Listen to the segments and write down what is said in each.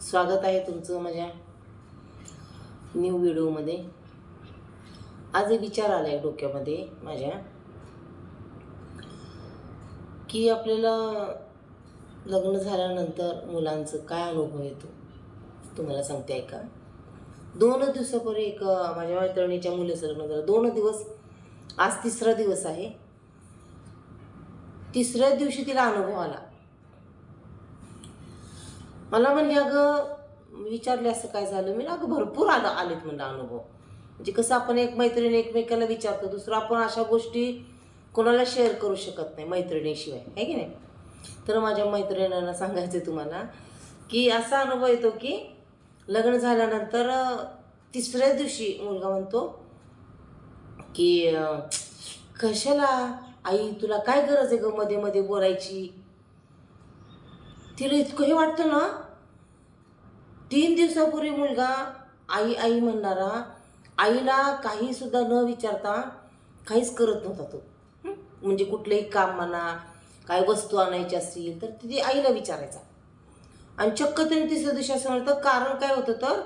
स्वागत आहे तुमचं माझ्या न्यू व्हिडिओमध्ये आज एक विचार आला आहे डोक्यामध्ये माझ्या की आपल्याला लग्न झाल्यानंतर मुलांचं काय अनुभव येतो? तुम्हाला सांगते ऐका दोन दिवसापूर्वी एक माझ्या मैत्रिणीच्या मुलीचं लग्न झालं दोन दिवस आज तिसरा दिवस आहे. तिसऱ्या दिवशी तिला अनुभव आला. मला म्हणले अगं विचारले असं काय झालं? मी अगं भरपूर आलं आलेत म्हणलं अनुभव. म्हणजे कसं आपण एक मैत्रिणी एकमेकाला विचारतो दुसरं आपण अशा गोष्टी कोणाला शेअर करू शकत नाही मैत्रिणीशिवाय. आहे की नाही? तर माझ्या मैत्रिणींना सांगायचं आहे तुम्हाला की असा अनुभव येतो की लग्न झाल्यानंतर तिसऱ्याच दिवशी मुलगा म्हणतो की कशाला आई तुला काय गरज आहे ग मध्ये मध्ये बोलायची? तिला इतकं हे वाटतं ना? तीन दिवसापूर्वी मुलगा आई आई म्हणणारा आईला काहीसुद्धा न विचारता काहीच करत नव्हता तो. म्हणजे कुठलंही काम म्हणा काय वस्तू आणायची असतील तर तिथे आईला विचारायचा. आणि चक्क त्याने तिसऱ्या दिवशी असं म्हणतं कारण काय होतं तर?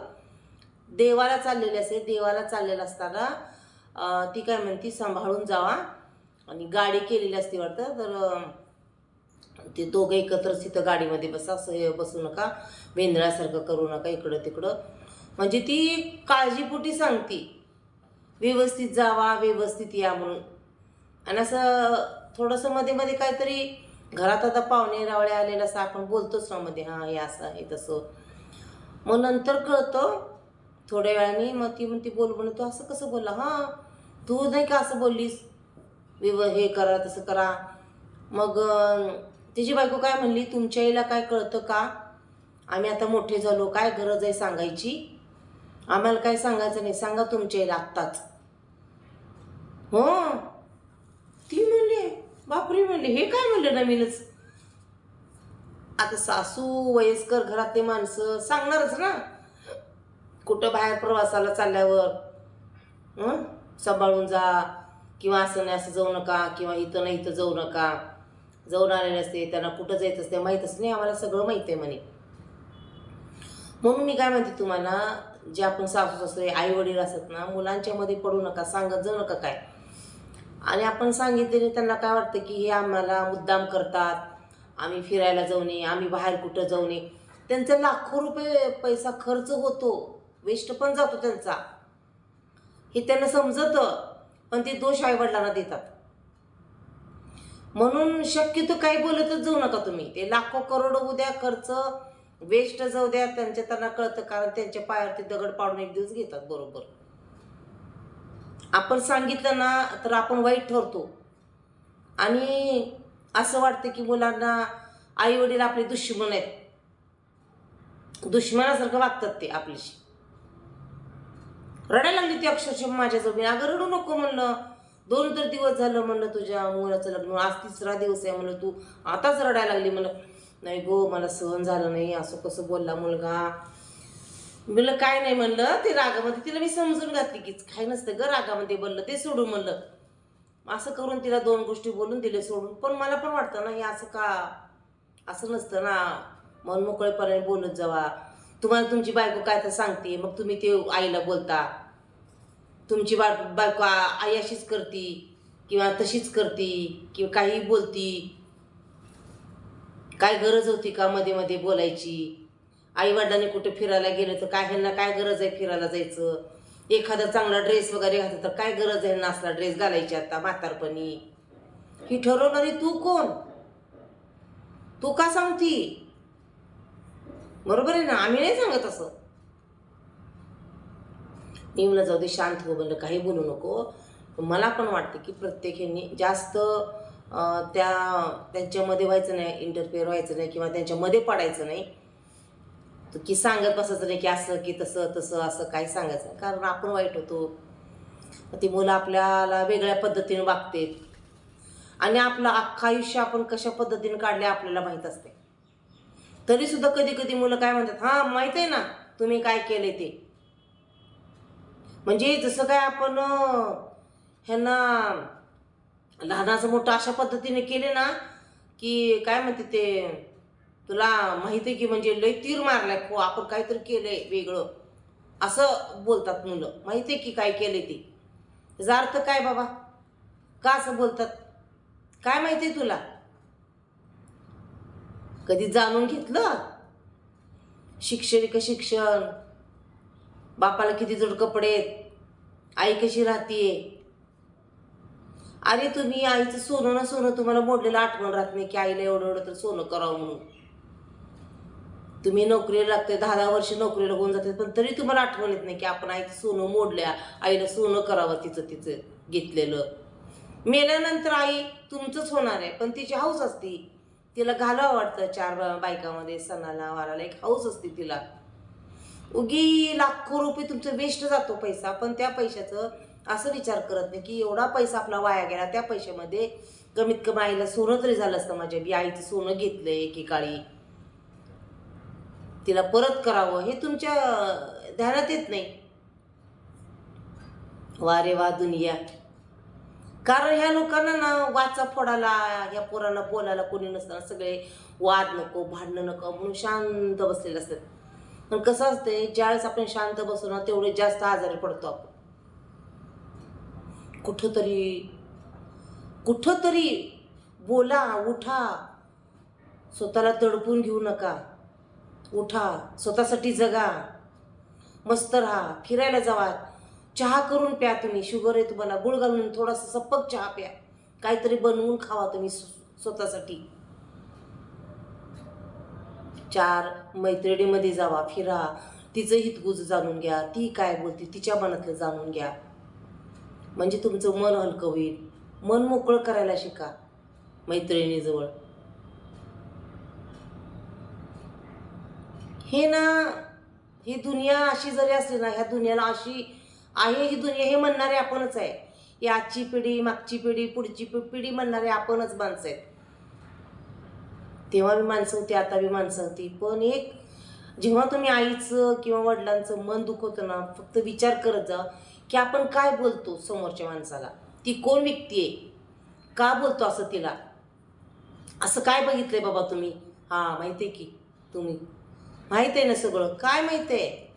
देवाला चाललेले असते देवाला चाललेलं असताना ती काय म्हणती सांभाळून जावा. आणि गाडी केलेली असते वाटतं तर ते दोघं एकत्र तिथं गाडीमध्ये बसा असं हे बसू नका वेंदळ्यासारखं करू नका इकडं तिकडं. म्हणजे ती काळजीपोटी सांगती व्यवस्थित जावा व्यवस्थित या म्हणून. आणि असं थोडंसं मध्ये मध्ये काहीतरी घरात आता पाहुणे रावळे आलेलं असं आपण बोलतोच ना मध्ये हां हे असं आहे तसं. मग नंतर कळतं थोड्या वेळाने मग ती म्हणते बोल म्हणून तू असं कसं बोलला? हां तू नाही का असं बोललीस? विव हे करा तसं करा. मग तिची बायको काय म्हणली तुमच्या आईला काय कळतं का? आम्ही आता मोठे झालो काय गरज आहे सांगायची? आम्हाला काय सांगायचं नाही सांगा तुमच्या आईला आत्ताच. हो? ती म्हणले बापरे म्हणले हे काय म्हणलं नवीनच? आता सासू वयस्कर घरातले माणसं सांगणारच ना. कुठं बाहेर प्रवासाला चालल्यावर सांभाळून जा किंवा असं नाही असं जाऊ नका किंवा इथं नाही इथं जाऊ नका. जाऊन आले नसते त्यांना कुठं जायचं असते माहीतच नाही आम्हाला सगळं माहीत आहे म्हणे. म्हणून मी काय म्हणते तुम्हाला जे आपण सासू सासरे आई वडील असतात ना मुलांच्यामध्ये पडू नका सांगत जाऊ नका काय. आणि आपण सांगितलेले त्यांना काय वाटतं की हे आम्हाला मुद्दाम करतात आम्ही फिरायला जाऊ नये आम्ही बाहेर कुठं जाऊ नये. त्यांचा लाखो रुपये पैसा खर्च होतो वेस्ट पण जातो त्यांचा. हे त्यांना समजतं पण ते दोष आईवडिलांना देतात. म्हणून शक्यतो काही बोलतच जाऊ नका तुम्ही. ते लाखो करोड होऊ द्या खर्च वेस्ट जाऊ द्या त्यांच्या त्यांना कळतं कारण त्यांच्या पायावरती दगड पाडून एक दिवस घेतात बरोबर. आपण सांगितलं ना तर आपण वाईट ठरतो. आणि असं वाटतं की मुलांना आई वडील आपले दुश्मन आहेत. दुश्मनासारखं वागतात ते आपल्याशी. रडायला लागली ती अक्षरशः माझ्याजवळ मी अगं रडू नको म्हणलं. दोन तर दिवस झालं म्हणलं तुझ्या मुलाचं लग्न आज तिसरा दिवस आहे म्हणलं तू. आताच रडायला लागली म्हणलं. नाही गो मला सहन झालं नाही असं कसं बोलला मुलगा? म्हणलं काय नाही म्हणलं ते रागामध्ये तिला मी समजून घातली की काय नसतं ग रागामध्ये बोललं ते सोडून म्हणलं. असं करून तिला दोन गोष्टी बोलून दिले सोडून. पण मला पण वाटतं ना हे असं का असं नसतं ना. मन मोकळेपणाने बोलत जावा. तुम्हाला तुमची बायको काय तर सांगते मग तुम्ही ते आईला बोलता. तुमची बा बायको आई अशीच करती किंवा तशीच करती किंवा काही बोलती. काय गरज होती का मध्ये मध्ये बोलायची? आई वडिलांनी कुठे फिरायला गेलं तर काय ह्यांना काय गरज आहे फिरायला जायचं? एखादा चांगला ड्रेस वगैरे घातला तर काय गरज आहे नासला ड्रेस घालायची आता म्हातारपणी? ही ठरवणारी तू कोण? तू का सांगती? बरोबर आहे ना? आम्ही नाही सांगत असं. मी म्हणलं जाऊ दे शांत हो म्हणलं काही बोलू नको. मला पण वाटते की प्रत्येक जास्त त्या त्यांच्यामध्ये व्हायचं नाही इंटरफेअर व्हायचं नाही किंवा त्यांच्यामध्ये पडायचं नाही. तर की सांगत बसायचं नाही की असं की तसं तसं असं काही सांगायचं नाही. कारण आपण वाईट होतो. ती मुलं आपल्याला वेगळ्या पद्धतीने वागतात. आणि आपलं अख्खं आयुष्य आपण कशा पद्धतीने काढले आपल्याला माहीत असते. तरीसुद्धा कधी कधी मुलं काय म्हणतात हां माहीत आहे ना तुम्ही काय केले ते. म्हणजे जसं काय आपण ह्यांना लहानाचं मोठं अशा पद्धतीने केले ना की काय म्हणते ते तुला माहिती आहे की म्हणजे लय तीर मारलाय खो आपण काहीतरी केलंय वेगळं. असं बोलतात मुलं. माहिती आहे की काय केलंय ते? त्याचा अर्थ काय बाबा? का असं बोलतात? काय माहिती आहे तुला? कधी जाणून घेतलं? शिक्षण का शिक्षण? बापाला किती जोड कपडे आहेत. आई कशी राहतीये. अरे तुम्ही आईचं सोनं ना सोनं तुम्हाला मोडलेलं आठवण राहत नाही की आईला एवढं एवढं तर सोनं करावं म्हणून. तुम्ही नोकरीला लागते दहा दहा वर्ष नोकरीला होऊन जाते पण तरी तुम्हाला आठवण येत नाही की आपण आईचं सोनं मोडल्या आईला सोनं करावं तिचं तिचं घेतलेलं. मेल्यानंतर आई तुमचंच होणार आहे पण तिची हाऊस असती. तिला घालावं वाटतं चार बायकामध्ये सणाला वाराला एक हाऊस असते तिला. उगी लाखो रुपये तुमचं वेस्ट जातो पैसा पण त्या पैशाचं असं विचार करत नाही की एवढा पैसा आपला वाया गेला त्या पैशामध्ये कमीत कमी आईला सोनं तरी झालं असतं माझ्या बी आईचं सोनं घेतलंय एकेकाळी. तिला परत करावं हे तुमच्या ध्यानात येत नाही. वा रे वा दुनिया. कारण ह्या लोकांना ना वाचा फोडाला ह्या पोरांना बोलायला कोणी नसताना सगळे वाद नको भांडणं नको म्हणून शांत बसलेले असतात. पण कसं असते ज्यावेळेस आपण शांत बसतो ना तेवढे जास्त आजारी पडतो आपण. कुठंतरी कुठंतरी बोला उठा. स्वतःला तडपून घेऊ नका. उठा स्वतःसाठी जगा. मस्त राहा फिरायला जावा. चहा करून प्या तुम्ही शुगर आहे तुम्हाला. गुळ घालून थोडासा सपक चहा प्या. काहीतरी बनवून खावा तुम्ही स्वतःसाठी. चार मैत्रिणीमध्ये जावा फिरा. तिचं हितगुज जाणून घ्या. ती काय बोलते तिच्या मनातलं जाणून घ्या. म्हणजे तुमचं मन हलकं होईल. मन मोकळं करायला शिका मैत्रिणीजवळ. हे ना ही दुनिया अशी जरी असली ना ह्या दुनियाला अशी आहे ही दुनिया हे म्हणणारे आपणच आहे. ही आजची पिढी मागची पिढी पुढची पिढी म्हणणारे आपणच माणसं आहेत. तेव्हा मी माणसं होती आता बी माणसं होती. पण एक जेव्हा तुम्ही आईचं किंवा वडिलांचं मन दुखवतं ना फक्त विचार करत जा की आपण काय बोलतो समोरच्या माणसाला? ती कोण व्यक्ती आहे? का बोलतो असं तिला? असं काय बघितलंय बाबा तुम्ही? हां माहिती आहे की तुम्ही. माहीत आहे ना सगळं? काय माहीत आहे?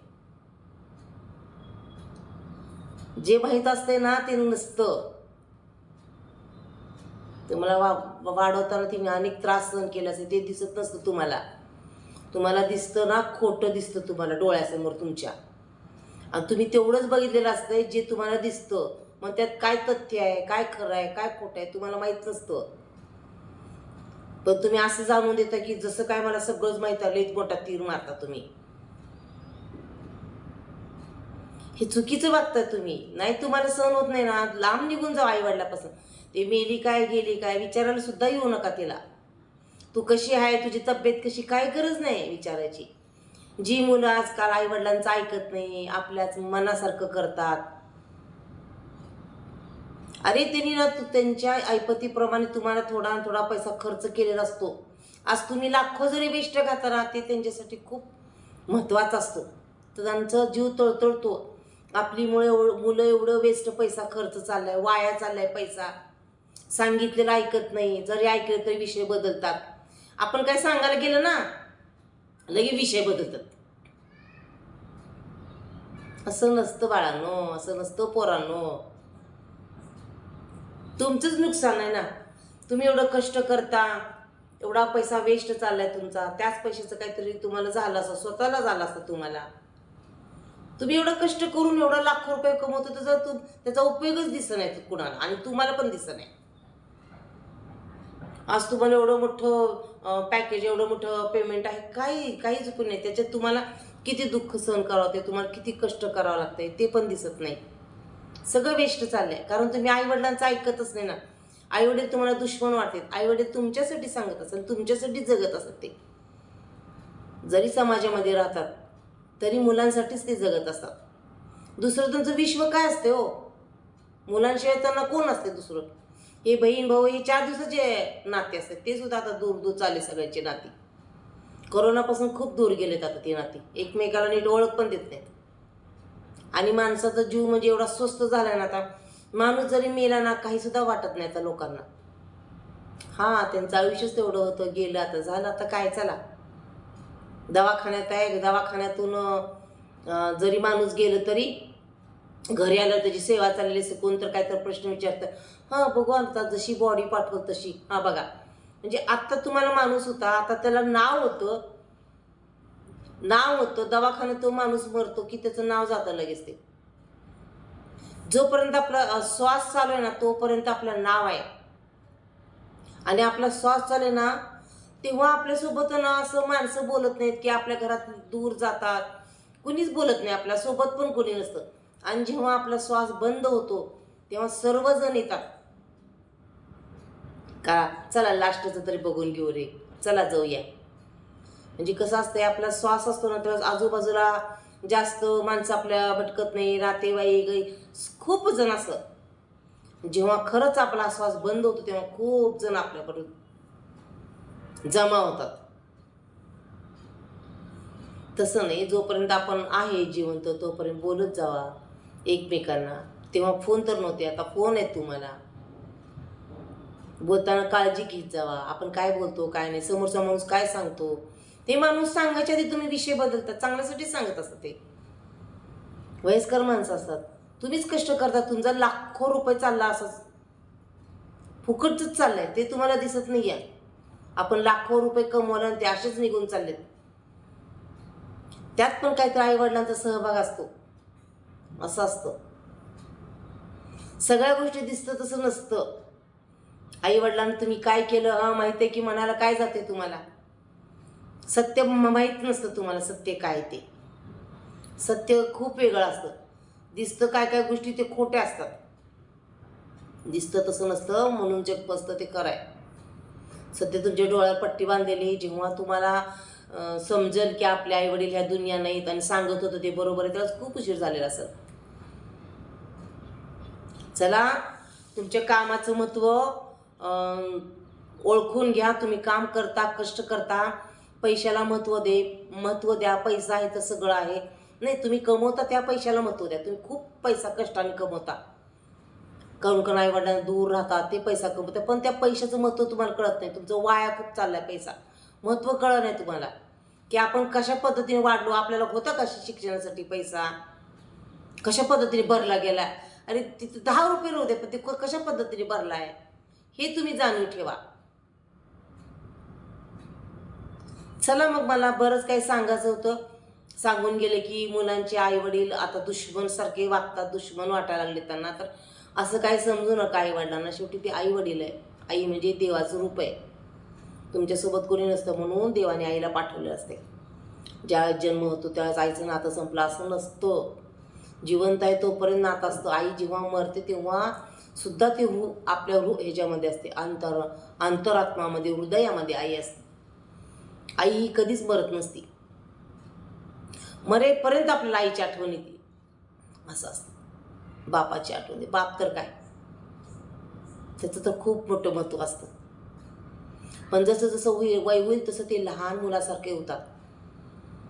जे माहीत असते ना ते नसतं. तुम्हाला वा वाढवताना तिने अनेक त्रास सहन केले असेल ते दिसत नसतं तुम्हाला. तुम्हाला दिसतं ना खोटं दिसतं तुम्हाला डोळ्यासमोर तुमच्या. आणि तुम्ही तेवढंच बघितलेलं असतं जे तुम्हाला दिसतं. मग त्यात काय तथ्य आहे काय खरं आहे काय खोटं आहे तुम्हाला माहीत नसतं. पण तुम्ही असं जाणून देता की जसं काय मला सगळंच माहीत आलं लईच मोठा तीर मारता तुम्ही. हे चुकीचं वागताय तुम्ही. नाही तुम्हाला सहन होत नाही ना. लांब निघून जाऊ आईवडिलापासून. ते मेली काय गेली काय विचारायला सुद्धा येऊ नका तिला. तू कशी आहे तुझी तब्येत कशी काय गरज नाही विचारायची. जी मुलं आजकाल आई वडिलांचं ऐकत नाही आपल्याच मनासारखं करतात. अरे त्यांनी ना तू त्यांच्या ऐपतीप्रमाणे तुम्हाला थोडा थोडा पैसा खर्च केलेला असतो. आज तुम्ही लाखो जरी वेस्ट घाता ना ते त्यांच्यासाठी खूप महत्त्वाचं असतं. तर त्यांचा जीव तळतळतो. आपली मुळे मुलं एवढं वेस्ट पैसा खर्च चाललाय वाया चाललाय पैसा. सांगितलेलं ऐकत नाही. जरी ऐकलं तरी विषय बदलतात. आपण काय सांगायला गेलं ना लगे विषय बदलतात. असं नसतं बाळांनो असं नसतं पोरांनो. तुमचंच नुकसान आहे ना. तुम्ही एवढं कष्ट करता एवढा पैसा वेस्ट चाललाय तुमचा. त्याच पैशाचं काहीतरी तुम्हाला झालं असं स्वतःला झालं असतं तुम्हाला. तुम्ही एवढं कष्ट करून एवढा लाखो रुपये कमवतो त्याचा तू त्याचा उपयोगच दिसत नाही कुणाला. आणि तुम्हाला पण दिसत नाही. आज तुम्हाला एवढं मोठं पॅकेज एवढं मोठं पेमेंट आहे काही काही चुकून नाही. त्याच्यात तुम्हाला किती दुःख सहन करावं ते तुम्हाला किती कष्ट करावं लागतंय ते पण दिसत नाही. सगळं वेस्ट चाललंय. कारण तुम्ही आईवडिलांचं ऐकतच नाही ना. आईवडील तुम्हाला दुश्मन वाटतात आईवडील तुमच्यासाठी सांगत असेल तुमच्यासाठी जगत असतात ते. जरी समाजामध्ये राहतात तरी मुलांसाठीच ते जगत असतात. दुसरं तुमचं विश्व काय असते हो? मुलांशिवाय त्यांना कोण असते दुसरं? हे बहीण भाऊ हे चार दिवसाचे नाते असतात. ते सुद्धा आता दूर दूर चालले सगळ्यांचे नाती. कोरोनापासून खूप दूर गेलेत आता ते नाती. एकमेकाला नीट ओळख पण देत नाहीत. आणि माणसाचा जीव म्हणजे एवढा स्वस्त झाला ना आता माणूस जरी मेला ना काही सुद्धा वाटत नाही आता लोकांना. हां त्यांचं आयुष्यच तेवढं होतं गेलं आता झालं आता काय चला. दवाखान्यात आहे दवाखान्यातून जरी माणूस गेलं तरी घरी आलं त्याची सेवा चाललेली असते कोण तर काय तर प्रश्न विचारतं. हां बघू आता जशी बॉडी पाठवत तशी. हां बघा. म्हणजे आत्ता तुम्हाला माणूस होता आता त्याला नाव होतं. नाव होतं दवाखान्यात तो माणूस मरतो की त्याचं नाव जातं लगेच ते. जोपर्यंत आपला श्वास चालू आहे ना तोपर्यंत आपलं नाव आहे. आणि आपला श्वास चालू आहे ना तेव्हा आपल्यासोबत ना असं माणसं बोलत नाहीत की आपल्या घरात दूर जातात. कुणीच बोलत नाही आपल्यासोबत पण कोणी नसतं. आणि जेव्हा आपला श्वास बंद होतो तेव्हा सर्वजण येतात. का चला लास्टचं तरी बघून घेऊ रे. चला जाऊया. म्हणजे कसं असतंय आपला श्वास असतो ना तेव्हा आजूबाजूला जास्त माणसं आपल्या भटकत नाही नातेवाईक खूप जण असं. जेव्हा खरंच आपला श्वास बंद होतो तेव्हा खूप जण आपल्याकडून जमा होतात. तसं नाही जोपर्यंत आपण आहे जिवंत तोपर्यंत बोलत जावा. एकमेकांना. तेव्हा फोन तर नव्हते. आता फोन आहेत तुम्हाला. बोलताना काळजी घेत जावा. आपण काय बोलतो काय नाही. समोरचा माणूस काय सांगतो? ते माणूस सांगायच्या आधी तुम्ही विषय बदलतात. चांगल्यासाठी सांगत असतात ते. वयस्कर माणसं असतात. तुम्हीच कष्ट करता. तुमचा लाखो रुपये चालला असंच फुकटच चाललंय. ते तुम्हाला दिसत नाही आहे आपण लाखो रुपये कमवलं आणि ते असेच निघून चाललेत. त्यात पण काहीतरी आईवडिलांचा सहभाग असतो. असं असतं. सगळ्या गोष्टी दिसतं तसं नसतं. आई वडिलांना तुम्ही काय केलं? हा माहीत आहे की मनाला काय जाते तुम्हाला? सत्य माहीत नसतं तुम्हाला सत्य काय ते. सत्य खूप वेगळं असतं. दिसतं काय काय गोष्टी ते खोट्या असतात. दिसतं तसं नसतं म्हणून जग बसतं ते कराय सध्या तुमच्या डोळ्यावर पट्टी बांधलेली जेव्हा तुम्हाला समजेल की आपले आई वडील ह्या दुनिया नाहीत आणि सांगत होतं ते बरोबर आहे त्यालाच खूप उशीर झालेला असेल चला तुमच्या कामाचं महत्त्व ओळखून घ्या. तुम्ही काम करता कष्ट करता. पैशाला महत्त्व दे. महत्त्व द्या. पैसा आहे तर सगळं आहे. नाही तुम्ही कमवता त्या पैशाला महत्त्व द्या. तुम्ही खूप पैसा कष्टाने कमवता. करून करून आई वडिलांना दूर राहतात ते पैसा कमवतात. पण त्या पैशाचं महत्त्व तुम्हाला कळत नाही. तुमचं वाया खूप चाललाय पैसा. महत्त्व कळलं नाही तुम्हाला. की आपण कशा पद्धतीने वाढलो? आपल्याला होता कशा शिक्षणासाठी पैसा? कशा पद्धतीने भरला गेला? अरे तिथं दहा रुपये होते पण ते कशा पद्धतीने भरला आहे हे तुम्ही जाणून ठेवा. चला मग मला बरंच काही सांगायचं होतं. सांगून गेले की मुलांचे आई वडील आता दुश्मन सारखे वागतात दुश्मन वाटायला लागले त्यांना. तर असं काही समजू नका आई वडिलांना शेवटी ते आई वडील आहे. आई म्हणजे देवाचं रूप आहे. तुमच्यासोबत कोणी नसतं म्हणून देवाने आईला पाठवले असते. ज्या जन्म होतो त्यावेळेस आईचं नातं संपलं असं नसतं. जिवंत आहे तोपर्यंत नात असतं. आई जेव्हा मरते तेव्हा सुद्धा ते हृ आपल्या हृ ह्याच्यामध्ये असते. अंतर अंतरात्मामध्ये हृदयामध्ये आई असते. आई ही कधीच मरत नसती. मरेपर्यंत आपल्याला आईची आठवण येते. असं असतं. बापाची आठवण येते. बाप तर काय? त्याचं तर खूप मोठं महत्त्व असतं. पण जसं जसं होईल वय होईल तसं ते लहान मुलासारखे होतात.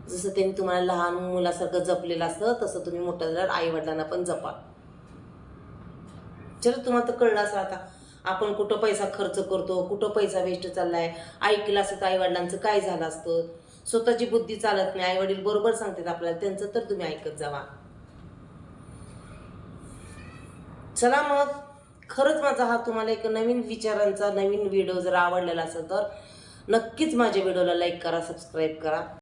जसं त्यांनी तुम्हाला लहान मुलासारखं जपलेलं असतं तसं तुम्ही मोठ्या झाल्यावर आई वडिलांना पण जपा. जर तुम्हाला तर कळलं असं आता आपण कुठं पैसा खर्च करतो कुठं पैसा वेस्ट चाललाय ऐकलं असतं तर आई वडिलांचं काय झालं असतं? स्वतःची बुद्धी चालत नाही आई वडील बरोबर सांगतात आपल्याला त्यांचं तर तुम्ही ऐकत जावा. चला मग खरंच माझा हा तुम्हाला एक नवीन विचारांचा नवीन व्हिडिओ जर आवडलेला असेल तर नक्कीच माझ्या व्हिडिओला लाईक करा सबस्क्राईब करा.